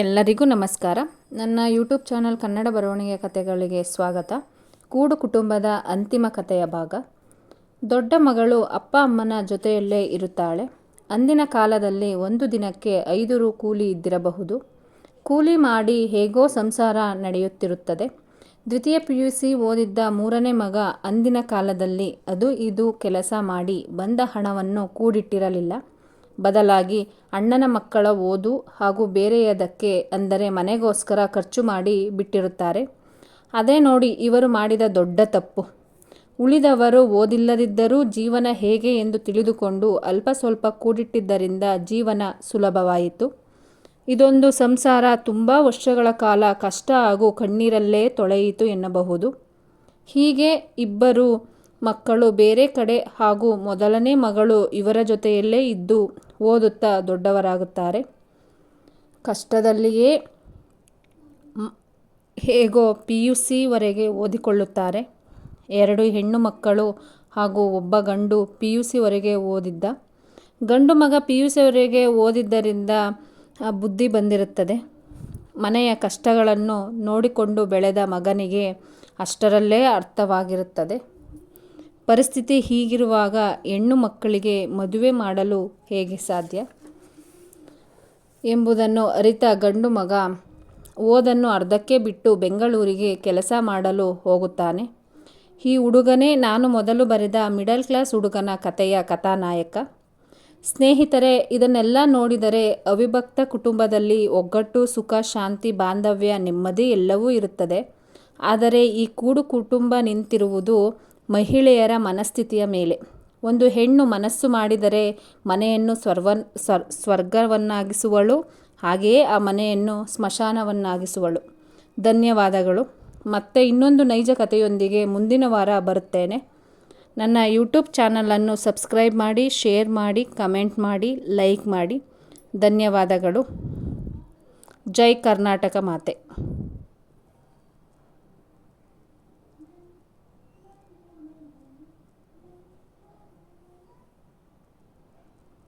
ಎಲ್ಲರಿಗೂ ನಮಸ್ಕಾರ. ನನ್ನ ಯೂಟ್ಯೂಬ್ ಚಾನಲ್ ಕನ್ನಡ ಬರವಣಿಗೆ ಕಥೆಗಳಿಗೆ ಸ್ವಾಗತ. ಕೂಡು ಕುಟುಂಬದ ಅಂತಿಮ ಕಥೆಯ ಭಾಗ. ದೊಡ್ಡ ಮಗಳು ಅಪ್ಪ ಅಮ್ಮನ ಜೊತೆಯಲ್ಲೇ ಇರುತ್ತಾಳೆ. ಅಂದಿನ ಕಾಲದಲ್ಲಿ ಒಂದು ದಿನಕ್ಕೆ ಐದು ರು ಕೂಲಿ ಇದ್ದಿರಬಹುದು. ಕೂಲಿ ಮಾಡಿ ಹೇಗೋ ಸಂಸಾರ ನಡೆಯುತ್ತಿರುತ್ತದೆ. ದ್ವಿತೀಯ ಪಿ ಯು ಸಿ ಓದಿದ್ದ ಮೂರನೇ ಮಗ ಅಂದಿನ ಕಾಲದಲ್ಲಿ ಅದು ಇದು ಕೆಲಸ ಮಾಡಿ ಬಂದ ಹಣವನ್ನು ಕೂಡಿಟ್ಟಿರಲಿಲ್ಲ. ಬದಲಾಗಿ ಅಣ್ಣನ ಮಕ್ಕಳ ಓದು ಹಾಗೂ ಬೇರೆಯದಕ್ಕೆ ಅಂದರೆ ಮನೆಗೋಸ್ಕರ ಖರ್ಚು ಮಾಡಿ ಬಿಟ್ಟಿರುತ್ತಾರೆ. ಅದೇ ನೋಡಿ ಇವರು ಮಾಡಿದ ದೊಡ್ಡ ತಪ್ಪು. ಉಳಿದವರು ಓದಿಲ್ಲದಿದ್ದರೂ ಜೀವನ ಹೇಗೆ ಎಂದು ತಿಳಿದುಕೊಂಡು ಅಲ್ಪ ಸ್ವಲ್ಪ ಕೂಡಿಟ್ಟಿದ್ದರಿಂದ ಜೀವನ ಸುಲಭವಾಯಿತು. ಇದೊಂದು ಸಂಸಾರ ತುಂಬ ವರ್ಷಗಳ ಕಾಲ ಕಷ್ಟ ಹಾಗೂ ಕಣ್ಣೀರಲ್ಲೇ ತೊಳೆಯಿತು ಎನ್ನಬಹುದು. ಹೀಗೆ ಇಬ್ಬರು ಮಕ್ಕಳು ಬೇರೆ ಕಡೆ ಹಾಗೂ ಮೊದಲನೇ ಮಗಳು ಇವರ ಜೊತೆಯಲ್ಲೇ ಇದ್ದು ಓದುತ್ತಾ ದೊಡ್ಡವರಾಗುತ್ತಾರೆ. ಕಷ್ಟದಲ್ಲಿಯೇ ಹೇಗೋ ಪಿ ಯು ಸಿವರೆಗೆ ಓದಿಕೊಳ್ಳುತ್ತಾರೆ. ಎರಡು ಹೆಣ್ಣು ಮಕ್ಕಳು ಹಾಗೂ ಒಬ್ಬ ಗಂಡು ಪಿ ಯು ಸಿವರೆಗೆ ಓದಿದ್ದ. ಗಂಡು ಮಗ ಪಿ ಯು ಸಿವರೆಗೆ ಓದಿದ್ದರಿಂದ ಬುದ್ಧಿ ಬಂದಿರುತ್ತದೆ. ಮನೆಯ ಕಷ್ಟಗಳನ್ನು ನೋಡಿಕೊಂಡು ಬೆಳೆದ ಮಗನಿಗೆ ಅಷ್ಟರಲ್ಲೇ ಅರ್ಥವಾಗಿರುತ್ತದೆ. ಪರಿಸ್ಥಿತಿ ಹೀಗಿರುವಾಗ ಹೆಣ್ಣು ಮಕ್ಕಳಿಗೆ ಮದುವೆ ಮಾಡಲು ಹೇಗೆ ಸಾಧ್ಯ? ಎಂಬುದನ್ನು ಅರಿತ ಗಂಡು ಮಗ ಓದನ್ನು ಅರ್ಧಕ್ಕೆ ಬಿಟ್ಟು ಬೆಂಗಳೂರಿಗೆ ಕೆಲಸ ಮಾಡಲು ಹೋಗುತ್ತಾನೆ. ಈ ಹುಡುಗನೇ ನಾನು ಮೊದಲು ಬರೆದ ಮಿಡಲ್ ಕ್ಲಾಸ್ ಹುಡುಗನ ಕಥೆಯ ಕಥಾನಾಯಕ. ಸ್ನೇಹಿತರೆ, ಇದನ್ನೆಲ್ಲ ನೋಡಿದರೆ ಅವಿಭಕ್ತ ಕುಟುಂಬದಲ್ಲಿ ಒಗ್ಗಟ್ಟು, ಸುಖ, ಶಾಂತಿ, ಬಾಂಧವ್ಯ, ನೆಮ್ಮದಿ ಎಲ್ಲವೂ ಇರುತ್ತದೆ. ಆದರೆ ಈ ಕೂಡು ಕುಟುಂಬ ನಿಂತಿರುವುದು ಮಹಿಳೆಯರ ಮನಸ್ಥಿತಿಯ ಮೇಲೆ. ಒಂದು ಹೆಣ್ಣು ಮನಸ್ಸು ಮಾಡಿದರೆ ಮನೆಯನ್ನು ಸ್ವರ್ವನ್, ಸ್ವರ್, ಸ್ವರ್ಗವನ್ನಾಗಿಸುವಳು, ಹಾಗೆಯೇ ಆ ಮನೆಯನ್ನು ಸ್ಮಶಾನವನ್ನಾಗಿಸುವಳು. ಧನ್ಯವಾದಗಳು. ಮತ್ತೆ ಇನ್ನೊಂದು ನೈಜ ಕಥೆಯೊಂದಿಗೆ ಮುಂದಿನ ವಾರ ಬರುತ್ತೇನೆ. ನನ್ನ ಯೂಟ್ಯೂಬ್ ಚಾನಲನ್ನು ಸಬ್ಸ್ಕ್ರೈಬ್ ಮಾಡಿ, ಶೇರ್ ಮಾಡಿ, ಕಮೆಂಟ್ ಮಾಡಿ, ಲೈಕ್ ಮಾಡಿ. ಧನ್ಯವಾದಗಳು. ಜೈ ಕರ್ನಾಟಕ ಮಾತೆ.